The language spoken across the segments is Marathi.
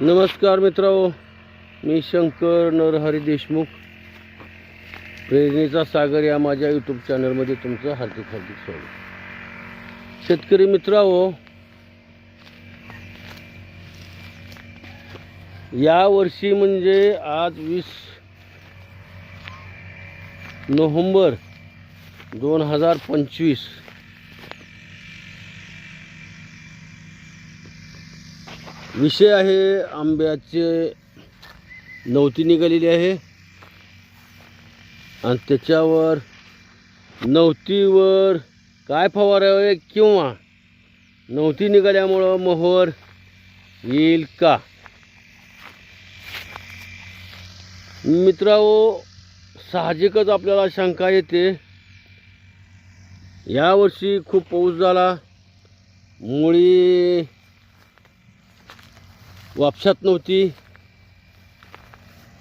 नमस्कार मित्रांनो मी शंकर नरहरी देशमुख. प्रेरणेचा सागर या माझ्या यूट्यूब चॅनलमध्ये तुमचं हार्दिक हार्दिक स्वागत. शेतकरी मित्रांनो या वर्षी म्हणजे आज वीस नोव्हेंबर दोन हजार पंचवीस विषय आहे आंब्याचे. नवती निघालेली आहे. आणि त्याच्यावर नवतीवर काय फवारावे किंवा नवती निघाल्यामुळं मोहर येईल का? मित्राओ साहजिकच आपल्याला शंका येते. यावर्षी खूप पाऊस झाला. मुळी वापशात नव्हती.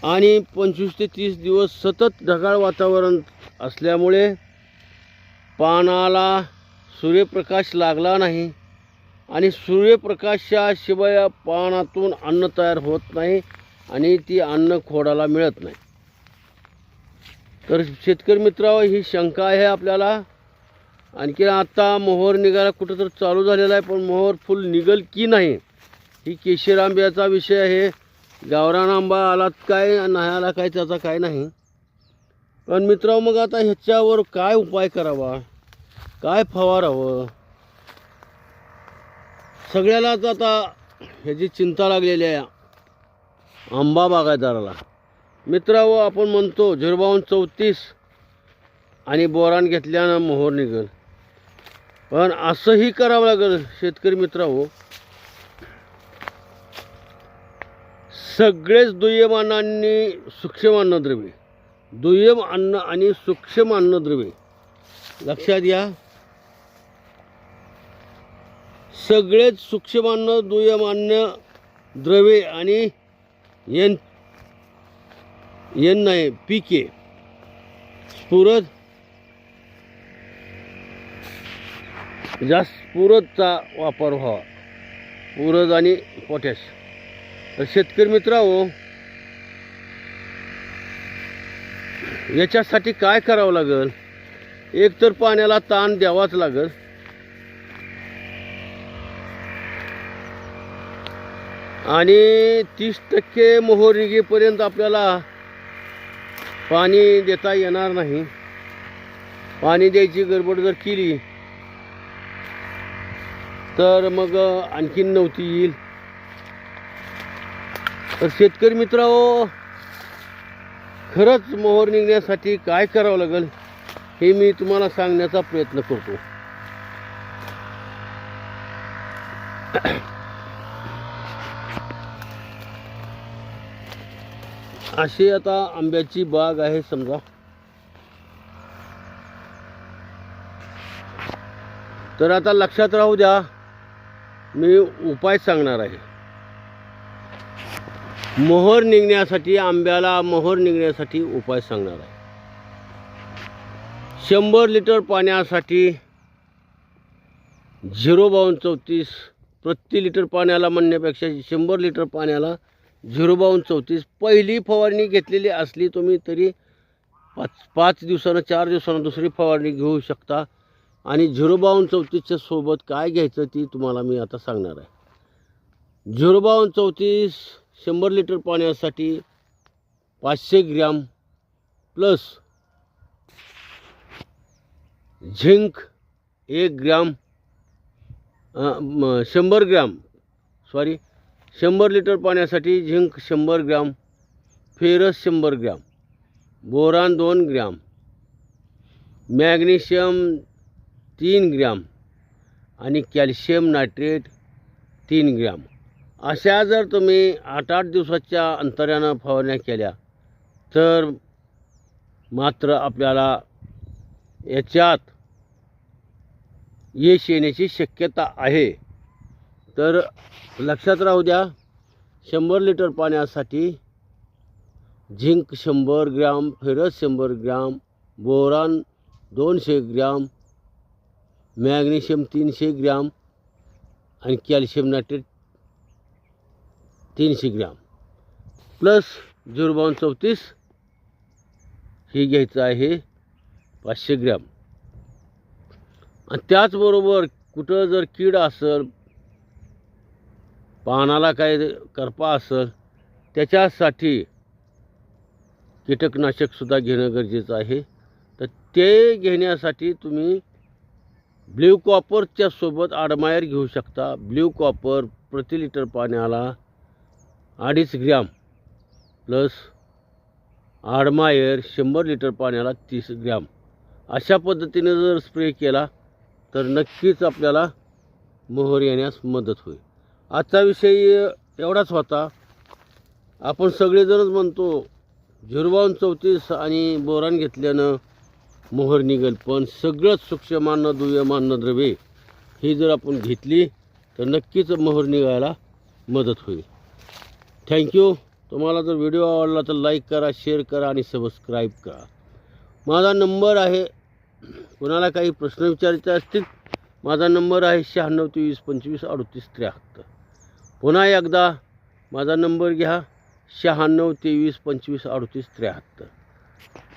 आणि पंचवीस ते तीस दिवस सतत ढगाळ वातावरण असल्यामुळे पानाला सूर्यप्रकाश लागला नाही आणि सूर्यप्रकाशाशिवाय पानातून अन्न तयार होत नाही आणि ती अन्न खोडाला मिळत नाही. तर शेतकरी मित्रांनो ही शंका आहे आपल्याला. आणखी आता मोहर निघायला कुठं तर चालू झालेला आहे पण मोहर फुल निघल की नाही? ही केशर आंब्याचा विषय आहे. गावरान आंबा आलात काय नाही आला काय त्याचा काय नाही. पण मित्रांनो मग आता ह्याच्यावर काय उपाय करावा? काय फवारावं? सगळ्यालाच आता ह्याची चिंता लागलेली आहे. आंबा बागायतदाराला. मित्रांनो आपण म्हणतो झिरबावन चौतीस आणि बोरान घेतल्यानं मोहर निघल. पण असंही करावं लागेल शेतकरी मित्रांनो. सगळेच दुय्यम अन्नांनी सूक्ष्म अन्नद्रव्ये दुय्यम अन्न आणि सूक्ष्म अन्नद्रव्ये लक्षात घ्या. सगळेच सूक्ष्म अन्न दुय्यम अन्न द्रव्ये आणि एन एन नाही पिके. स्फुरद. जास्त स्फुरदचा वापर व्हावा. पुरद आणि पोटॅश. शेतकरी शेतकरी मित्रांनो याच्यासाठी काय करावं लागेल? एक तर पाण्याला ताण द्यावाच लागेल. आणि तीस टक्के मोहर निघेपर्यंत आपल्याला पाणी देता येणार नाही. पाणी द्यायची गडबड जर केली तर मग आणखीन नव्हती येईल. तर शेतकरी मित्रांनो खरंच मोहर निघण्यासाठी काय करावं लागेल हे मी तुम्हाला सांगण्याचा प्रयत्न करतो. अशी आता आंब्याची बाग आहे समजा. तर आता लक्षात राहू द्या मी उपाय सांगणार आहे. मोहर निघण्यासाठी आंब्याला मोहर निघण्यासाठी उपाय सांगणार आहे. शंभर लिटर पाण्यासाठी झिरो बावन्न चौतीस प्रति लिटर पाण्याला म्हणण्यापेक्षा शंभर लिटर पाण्याला झिरो बावन्न चौतीस. पहिली फवारणी घेतलेली असली तुम्ही तरी पाच पाच दिवसानं चार दिवसानं दुसरी फवारणी घेऊ शकता. आणि झिरो बावन्न चौतीसच्या सोबत काय घ्यायचं ती तुम्हाला मी आता सांगणार आहे. झिरो बावन्न चौतीस शंभर लिटर पाण्यासाठी पाचशे ग्रॅम प्लस झिंक एक ग्रॅम शंभर ग्रॅम सॉरी शंभर लिटर पाण्यासाठी झिंक शंभर ग्रॅम फेरस शंभर ग्रॅम बोरान दोन ग्रॅम मॅग्नेशियम तीन ग्रॅम आणि कॅल्शियम नायट्रेट तीन ग्रॅम. अशा जर तुम्ही आठ आठ दिवसाच्या अंतरानं फवारण्या केल्या तर मात्र आपल्याला याच्यात यश येण्याची शक्यता आहे. तर लक्षात राहू द्या शंभर लिटर पाण्यासाठी झिंक शंभर ग्रॅम फेरस शंभर ग्रॅम बोरान दोनशे ग्रॅम मॅग्नेशियम तीनशे ग्रॅम आणि कॅल्शियम नायट्रेट तीनशे ग्रॅम. प्लस झिरो बावन्न चौतीस हे घ्यायचं आहे पाचशे ग्रॅम. आणि त्याचबरोबर कुठं जर कीड असेल पानाला काय करपा असेल त्याच्यासाठी कीटकनाशकसुद्धा घेणं गरजेचं आहे. तर ते घेण्यासाठी तुम्ही ब्ल्यू कॉपरच्या सोबत आडमायर घेऊ शकता. ब्ल्यू कॉपर प्रति लिटर पाण्याला अडीच ग्रॅम प्लस आडमायर शंभर लिटर पाण्याला तीस ग्रॅम. अशा पद्धतीने जर स्प्रे केला तर नक्कीच आपल्याला मोहर येण्यास मदत होईल. आजचा विषय एवढाच होता. आपण सगळेजणच म्हणतो झिरवाहून चौतीस आणि बोरान घेतल्यानं मोहर निघेल पण सगळंच सूक्ष्मान्न दुय्यमान्न द्रव्ये ही जर आपण घेतली तर नक्कीच मोहर निघायला मदत होईल. थँक्यू तुम्हाला जर व्हिडिओ आवडला तर लाईक करा शेअर करा आणि सबस्क्राईब करा. माझा नंबर आहे कोणाला काही प्रश्न विचारायचे असतील माझा नंबर आहे शहाण्णव तेवीस पंचवीस अडतीस त्र्याहत्तर. पुन्हा एकदा माझा नंबर घ्या शहाण्णव तेवीस पंचवीस अडतीस त्र्याहत्तर.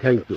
थँक्यू